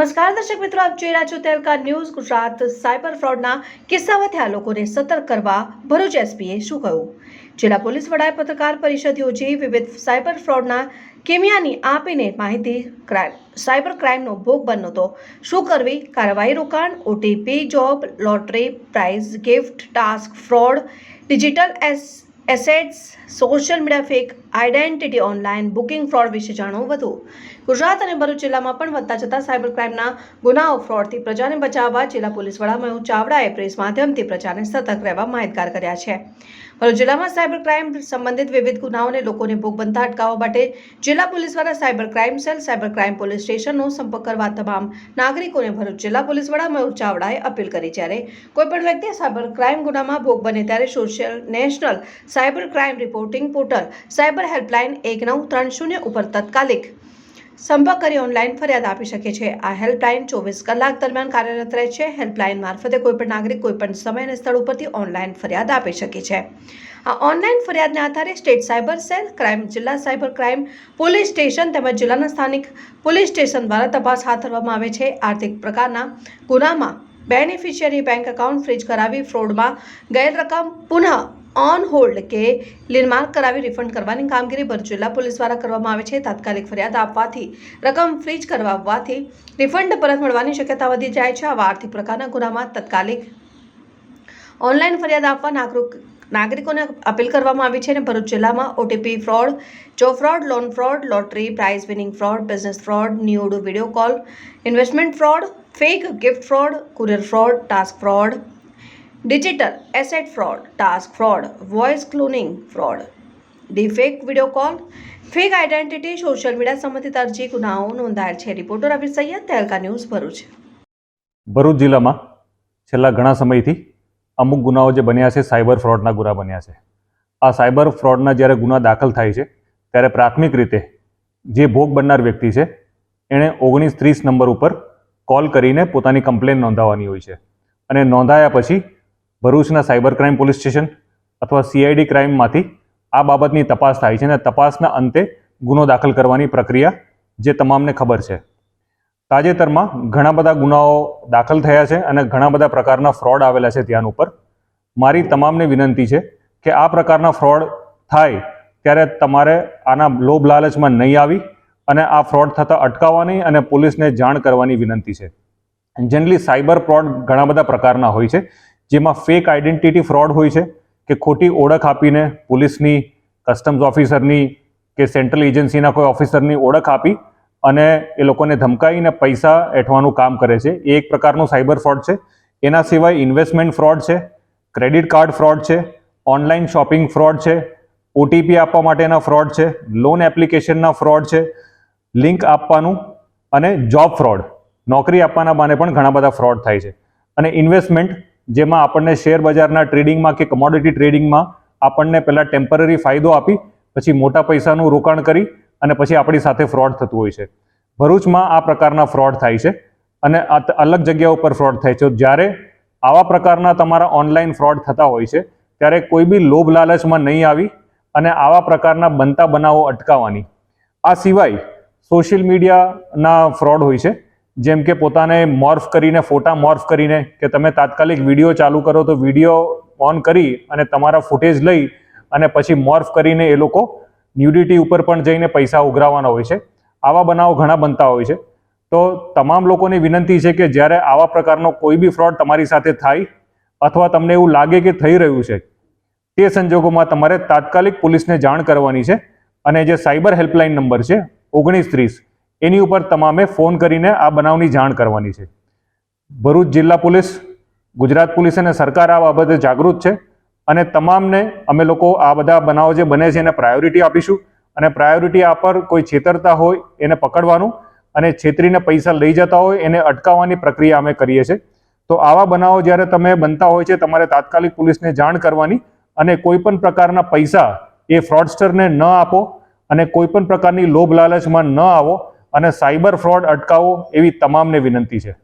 નમસ્કાર દર્શક મિત્રો, આપ જોઈ રહ્યા છો તેલકા ન્યૂઝ, ગુજરાત સાયબર ફ્રોડના કિસ્સામાં થયા લોકોને સતર્ક કરવા ભરૂચ એસપીએ શું કહ્યું? જિલ્લા પોલીસ વડાએ પત્રકાર પરિષદ યોજી વિવિધ સાયબર ફ્રોડના કિમિયાની આપીને માહિતી ક્રાઇમ, સાયબર ક્રાઇમનો ભોગ બનનો તો શું કરવી? કાર્યવાહી રોકાણ OTP job, lottery, prize, gift, task, fraud, digital S, assets, social media fake, identity online, booking fraud વિશે જાણો વધુ. ગુજરાત અને ભરૂચ જિલ્લામાં પણ વધતા જતા સાયબર ક્રાઇમના ગુનાઓ, ફ્રોડથી પ્રજાને બચાવવા જિલ્લા પોલીસ વડા મયુર ચાવડાએ પ્રેસ માધ્યમથી પ્રજાને સતર્ક રહેવા માહિતગાર કર્યા છે. ભરૂચ જિલ્લામાં સાયબર ક્રાઇમ સંબંધિત વિવિધ ગુનાઓને લોકોને ભોગ બનતા અટકાવવા માટે જિલ્લા પોલીસ વડા cyber crime cell, cyber crime police સ્ટેશનનો સંપર્ક કરવા તમામ નાગરિકોને ભરૂચ જિલ્લા પોલીસ વડા મયુર ચાવડાએ અપીલ કરી. જ્યારે કોઈપણ વ્યક્તિ સાયબર ક્રાઇમ ગુનામાં ભોગ બને ત્યારે social national cyber crime reporting portal, cyber helpline એક નવ ત્રણ શૂન્ય ઉપર તાત્કાલિક સંપર્ક કરી ઓનલાઈન ફરિયાદ આપી શકે છે. આ હેલ્પલાઇન ચોવીસ કલાક દરમિયાન કાર્યરત રહે છે. હેલ્પલાઇન મારફતે કોઈપણ નાગરિક કોઈપણ સમય અને સ્થળ ઉપરથી ઓનલાઈન ફરિયાદ આપી શકે છે. આ ઓનલાઈન ફરિયાદના આધારે સ્ટેટ સાયબર સેલ, ક્રાઇમ, જિલ્લા સાયબર ક્રાઇમ, પોલીસ સ્ટેશન તેમજ જિલ્લાના સ્થાનિક પોલીસ સ્ટેશન દ્વારા તપાસ હાથ ધરવામાં આવે છે. આર્થિક પ્રકારના ગુનામાં બેનિફિશિયરી બેંક એકાઉન્ટ ફ્રીજ કરાવી ફ્રોડમાં ગયેલ રકમ પુનઃ ઓન હોલ્ડ કે લીનમાર્ક કરાવી રિફંડ કરવાની કામગીરી જિલ્લા પોલીસ દ્વારા કરવામાં આવે છે. તાત્કાલિક ફરિયાદ આપવાથી, રકમ ફ્રીજ કરવાથી રિફંડ પરત મળવાની શક્યતા વધી જાય છે. આવા આર્થિક પ્રકારના ગુનામાં તાત્કાલિક ઓનલાઈન ફરિયાદ આપવા નાગરિક નાગરિકોને અપીલ કરવામાં આવી છે અને ભરૂચ જિલ્લામાં OTP fraud, job fraud, loan fraud, lottery, prize winning fraud, business fraud, nude video call, investment fraud, fake gift fraud, courier fraud, task fraud digital asset fraud task fraud voice cloning fraud deepfake video call fake identity social media સંબંધિત અરજી, ગુનાઓ નોંધાયેલ છે. Reporter Abhir Saiyed, Tehelka news Bharuch. Bharuch જિલ્લામાં છેલ્લા ઘણા સમયથી અમુક ગુનાઓ જે બન્યા છે, સાયબર ફ્રોડના ગુના બન્યા છે. આ સાયબર ફ્રોડના જ્યારે ગુના દાખલ થાય છે, ત્યારે પ્રાથમિક રીતે જે ભોગ બનનાર વ્યક્તિ છે, એણે ઓગણીસ ત્રીસ નંબર ઉપર કોલ કરીને પોતાની કમ્પ્લેન નોંધાવવાની હોય છે. અને નોંધાયા પછી ભરૂચના cyber crime police station CID CID ક્રાઇમમાંથી આ બાબતની તપાસ થાય છે અને તપાસના અંતે ગુનો દાખલ કરવાની પ્રક્રિયા જે તમામને ખબર છે. તાજેતરમાં ઘણા બધા ગુનાઓ દાખલ થયા છે અને ઘણા બધા પ્રકારના ફ્રોડ આવેલા છે ત્યાં ઉપર. મારી તમામને વિનંતી છે કે આ પ્રકારના ફ્રોડ થાય ત્યારે તમારે આના લોભ લાલચમાં નહીં આવી અને આ ફ્રોડ થતાં અટકાવવાની અને પોલીસને જાણ કરવાની વિનંતી છે. જનરલી સાયબર ફ્રોડ ઘણા બધા પ્રકારના હોય છે. જેમાં ફેક આઈડેન્ટિટી ફ્રોડ હોય છે, કે ખોટી ઓળખ આપીને પોલીસની કસ્ટમ્સ ઓફિસરની કે સેન્ટ્રલ એજન્સીના કોઈ ઓફિસરની ઓળખ આપી અને એ લોકોને ધમકાવીને પૈસા એઠવાનું કામ કરે છે. એ એક પ્રકારનું સાયબર ફ્રોડ છે. એના સિવાય ઇન્વેસ્ટમેન્ટ ફ્રોડ છે ક્રેડિટ કાર્ડ ફ્રોડ છે ઓનલાઈન શોપિંગ ફ્રોડ છે ઓટીપી આપવા માટેના ફ્રોડ છે લોન એપ્લિકેશનના ફ્રોડ છે લિંક આપવાનું અને જોબ ફ્રોડ નોકરી આપવાના બાને પણ ઘણા બધા ફ્રોડ થાય છે. અને ઇન્વેસ્ટમેન્ટ જેમાં આપણને શેર બજારના ટ્રેડિંગમાં કે કમોડિટી ટ્રેડિંગમાં આપણને પહેલાં ટેમ્પરરી ફાયદો આપી, પછી મોટા પૈસાનું રોકાણ કરી અને પછી આપણી સાથે ફ્રોડ થતું હોય છે. ભરૂચમાં આ પ્રકારના ફ્રોડ થાય છે અને અલગ જગ્યા ઉપર ફ્રોડ થાય છે. જ્યારે આવા પ્રકારના તમારા ઓનલાઈન ફ્રોડ થતા હોય છે, ત્યારે કોઈ બી લોભ લાલચમાં નહીં આવી અને આવા પ્રકારના બનતા બનાવો અટકાવવાની. આ સિવાય સોશિયલ મીડિયાના ફ્રોડ હોય છે. જેમ કે પોતાને મોર્ફ કરીને, ફોટા મોર્ફ કરીને કે તમે તાત્કાલિક વીડિયો ચાલુ કરો તો વીડિયો ઓન કરી અને તમારા ફૂટેજ લઈ અને પછી મોર્ફ કરીને એ લોકો ન્યુડિટી ઉપર પણ જઈને પૈસા ઉઘરાવવાના હોય છે. આવા બનાવો ઘણા બનતા હોય છે. તો તમામ લોકોની વિનંતી છે કે જ્યારે આવા પ્રકારનો કોઈ બી ફ્રોડ તમારી સાથે થાય અથવા તમને એવું લાગે કે થઈ રહ્યું છે, તે સંજોગોમાં તમારે તાત્કાલિક પોલીસને જાણ કરવાની છે. અને જે સાયબર હેલ્પલાઇન નંબર છે, ઓગણીસ ત્રીસ એની ઉપર તમામે ફોન કરીને આ બનાવની જાણ કરવાની છે. ભરૂચ જિલ્લા પોલીસ, ગુજરાત પોલીસ અને સરકાર આ બાબતે જાગૃત છે અને તમામને અમે લોકો આ બધા બનાવો જે બને છે એને પ્રાયોરિટી આપીશું અને પ્રાયોરિટી આ પર કોઈ છેતરતા હોય એને પકડવાનું અને છેતરીને પૈસા લઈ જતા હોય એને અટકાવવાની પ્રક્રિયા અમે કરીએ છીએ. તો આવા બનાવો જ્યારે તમે બનતા હોય છે તમારે તાત્કાલિક પોલીસને જાણ કરવાની અને કોઈ પણ પ્રકારના પૈસા એ ફ્રોડસ્ટરને ન આપો અને કોઈ પણ પ્રકારની લોભ લાલચમાં ન આવો અને સાયબર ફ્રોડ અટકાવો એવી તમામને વિનંતી છે.